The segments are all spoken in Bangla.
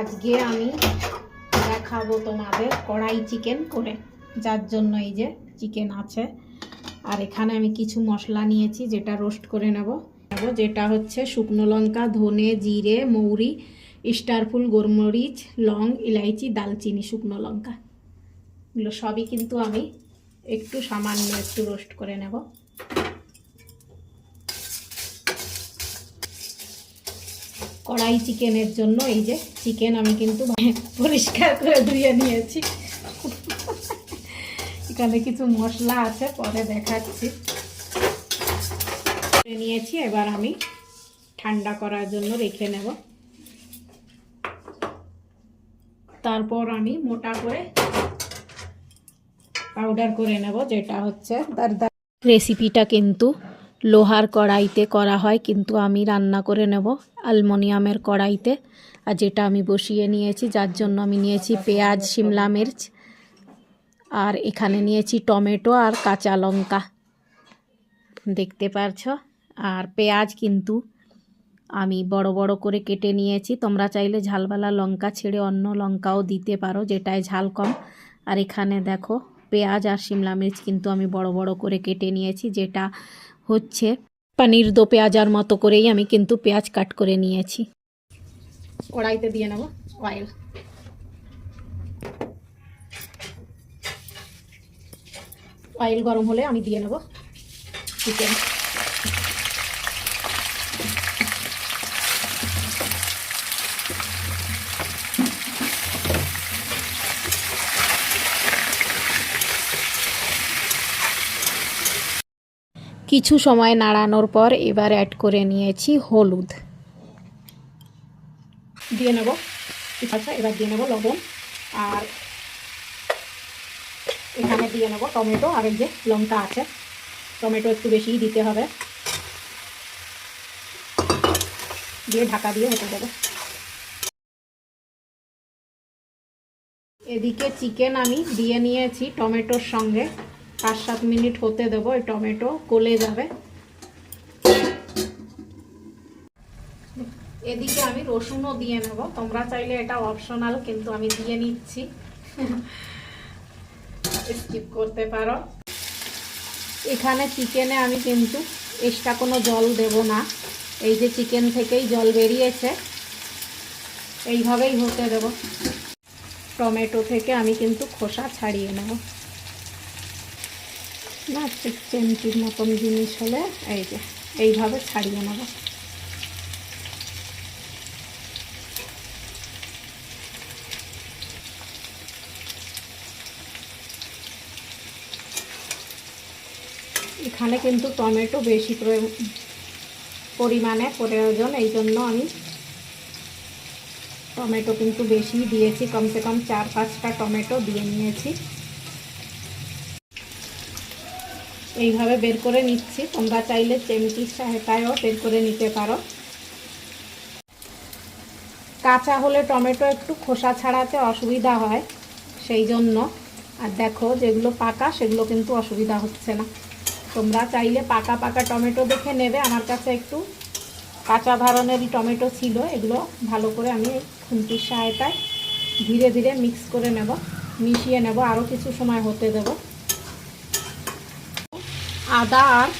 আজকে আমি দেখাবো তোমাদের কড়াই চিকেন করে, যার জন্য এই যে চিকেন আছে। আর এখানে আমি কিছু মশলা নিয়েছি, যেটা রোস্ট করে নেব। নেব যেটা হচ্ছে শুকনো লঙ্কা, ধনে, জিরে, মৌরি স্টারফুল গোলমরিচ, লং, ইলাইচি, দালচিনি, শুকনো লঙ্কা। এগুলো সবই কিন্তু আমি একটু সামান্য একটু রোস্ট করে নেব। কড়াই চিকেনের জন্য, এই যে চিকেন আমি কিন্তু পরিষ্কার করে ধুয়ে নিয়েছি। এখানে কিছু মশলা আছে, পরে দেখাচ্ছি। নিয়েছি, এবার আমি ঠান্ডা করার জন্য রেখে নেব। তারপর আমি মোটা করে পাউডার করে নেব, যেটা হচ্ছে রেসিপিটা কিন্তু লোহার কড়াইতে করা হয়, কিন্তু আমি রান্না করে নেব অ্যালমোনিয়ামের কড়াইতে। আর যেটা আমি বসিয়ে নিয়েছি, যার জন্য আমি নিয়েছি পেঁয়াজ শিমলা মির্চ, আর এখানে নিয়েছি টমেটো আর কাঁচা লঙ্কা। দেখতে পারছ? আর পেঁয়াজ কিন্তু আমি বড় বড় করে কেটে নিয়েছি। তোমরা চাইলে ঝালবালা লঙ্কা ছেড়ে অন্য লঙ্কাও দিতে পারো, যেটায় ঝাল কম। আর এখানে দেখো, পেঁয়াজ আর শিমলা মির্চ কিন্তু আমি বড় বড় করে কেটে নিয়েছি, যেটা হচ্ছে। পানির দো পেঁয়াজার মতো করেই আমি কিন্তু পেঁয়াজ কাট করে নিয়েছি। কড়াইতে দিয়ে নেব অয়েল অয়েল গরম হলে আমি দিয়ে নেব চিকেন কিছু সময় নাড়ানোর পর এবার অ্যাড করে নিয়েছি হলুদ। দিয়ে নেব। আছে এবার দিয়ে নেব লবণ। আর এখানে দিয়ে নেব টমেটো। আর এই যে লঙ্কা আছে, টমেটো একটু বেশিই দিতে হবে। দিয়ে ঢাকা দিয়ে হতে দেবো। এদিকে চিকেন আমি দিয়ে নিয়েছি টমেটোর সঙ্গে। পাঁচ সাত মিনিট হতে দেবো, এই টমেটো গলে যাবে। এদিকে আমি রসুনও দিয়ে নেব, তোমরা চাইলে এটা অপশনাল কিন্তু আমি দিয়ে নিচ্ছি। স্কিপ করতে পারো। এখানে চিকেনে আমি কিন্তু এক্সট্রা কোনো জল দেব না। এই যে চিকেন থেকেই জল বেরিয়েছে, এইভাবেই হতে দেব। টমেটো থেকে আমি কিন্তু খোসা ছাড়িয়ে নেব। ঠিক চেমচির মতন জিনিস হলে এই যে, এইভাবে ছাড়িয়ে নেব। এখানে কিন্তু টমেটো বেশি পরিমাণে প্রয়োজন, এই জন্য আমি টমেটো কিন্তু বেশি দিয়েছি। কমসে কম চার পাঁচটা টমেটো দিয়ে নিয়েছি। এইভাবে বের করে নিচ্ছি। তোমরা চাইলে চেমচির সহায়তায়ও বের করে নিতে পারো। কাঁচা হলে টমেটো একটু খোসা ছাড়াতে অসুবিধা হয় সেই জন্য। আর দেখো, যেগুলো পাকা, সেগুলো কিন্তু অসুবিধা হচ্ছে না। তোমরা চাইলে পাকা পাকা টমেটো দেখে নেবে। আমার কাছে একটু কাঁচা ধরনেরই টমেটো ছিল। এগুলো ভালো করে আমি খুন্তির সহায়তায় ধীরে ধীরে মিক্স করে নেব, মিশিয়ে নেব। আরও কিছু সময় হতে দেব। আদা আর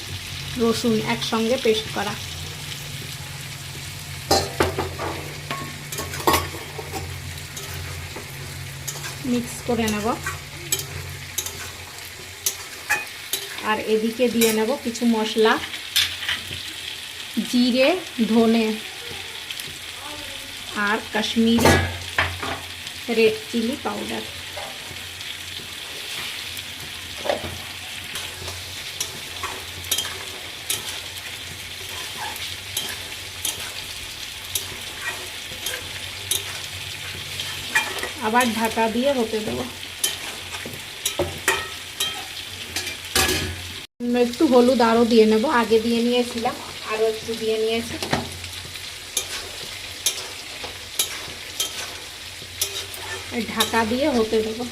রসুন একসঙ্গে পেস্ট করা। মিক্স করে নেব। আর এদিকে দিয়ে নেব কিছু মশলা। জিরে, ধনে আর কাশ্মীরি রেড চিলি পাউডার। আবার ঢাকা দিয়ে হতে দেবো। একটু হলুদ আরও দিয়ে নেব। আগে দিয়ে নিয়েছিলাম আরও একটু দিয়ে নিয়েছি। ঢাকা দিয়ে হতে দেবো।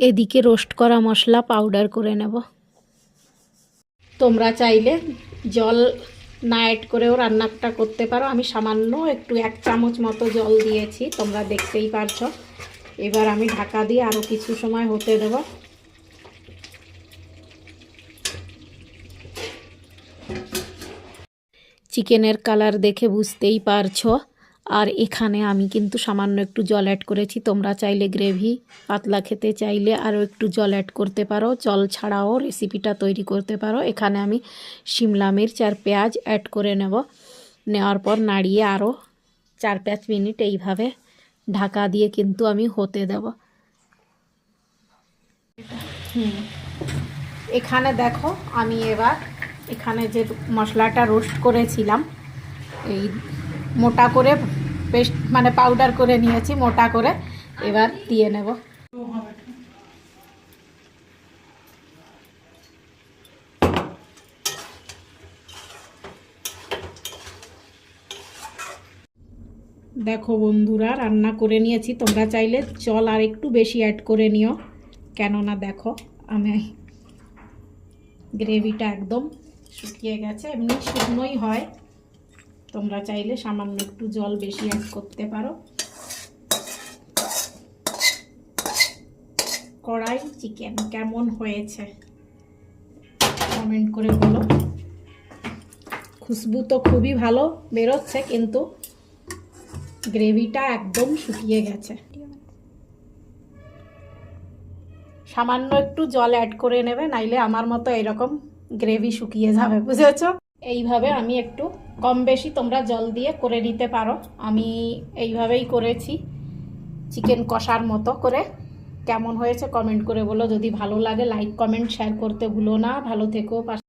এদিকে রোস্ট করা মশলা পাউডার করে নেব। তোমরা চাইলে জল না অ্যাড করেও রান্নাটা করতে পারো। আমি সামান্য একটু এক চামচ মতো জল দিয়েছি, তোমরা দেখতেই পারছ। এবার আমি ঢাকা দিয়ে আরও কিছু সময় হতে দেব। চিকেনের কালার দেখে বুঝতেই পারছ। আর এখানে আমি কিন্তু সামান্য একটু জল অ্যাড করেছি। তোমরা চাইলে গ্রেভি পাতলা খেতে চাইলে আরও একটু জল অ্যাড করতে পারো। জল ছাড়াও রেসিপিটা তৈরি করতে পারো। এখানে আমি শিমলা মির্চ আর পেঁয়াজ অ্যাড করে নেব। নেওয়ার পর নাড়িয়ে আরও চার পাঁচ মিনিট এইভাবে ঢাকা দিয়ে কিন্তু আমি হতে দেব। এখানে দেখো আমি এবার এখানে যে মশলাটা রোস্ট করেছিলাম, এই মোটা করে পেস্ট মানে পাউডার করে নিয়েছি, মোটা করে। এবার দিয়ে নেব। দেখো বন্ধুরা, রান্না করে নিয়েছি। তোমরা চাইলে জল আর একটু বেশি অ্যাড করে নিও। কেননা দেখো, আমি গ্রেভিটা একদম শুকিয়ে গেছে, এমনি শুকনোই হয়। তোমরা চাইলে সামান্য একটু জল বেশি অ্যাড করতে পারো। কড়াই চিকেন কেমন হয়েছে? কমেন্ট করে বলো। খুশবু তো খুবই ভালো বেরোচ্ছে, কিন্তু গ্রেভিটা একদম শুকিয়ে গেছে। সামান্য একটু জল অ্যাড করে নেবে, নাইলে আমার মতো এরকম গ্রেভি শুকিয়ে যাবে, বুঝেছ? এইভাবে আমি একটু কম বেশি তোমরা জল দিয়ে করে নিতে পারো। আমি এইভাবেই করেছি। চিকেন কষার মতো করে। কেমন হয়েছে কমেন্ট করে বলো। যদি ভালো লাগে লাইক কমেন্ট শেয়ার করতে ভুলো না। ভালো থেকো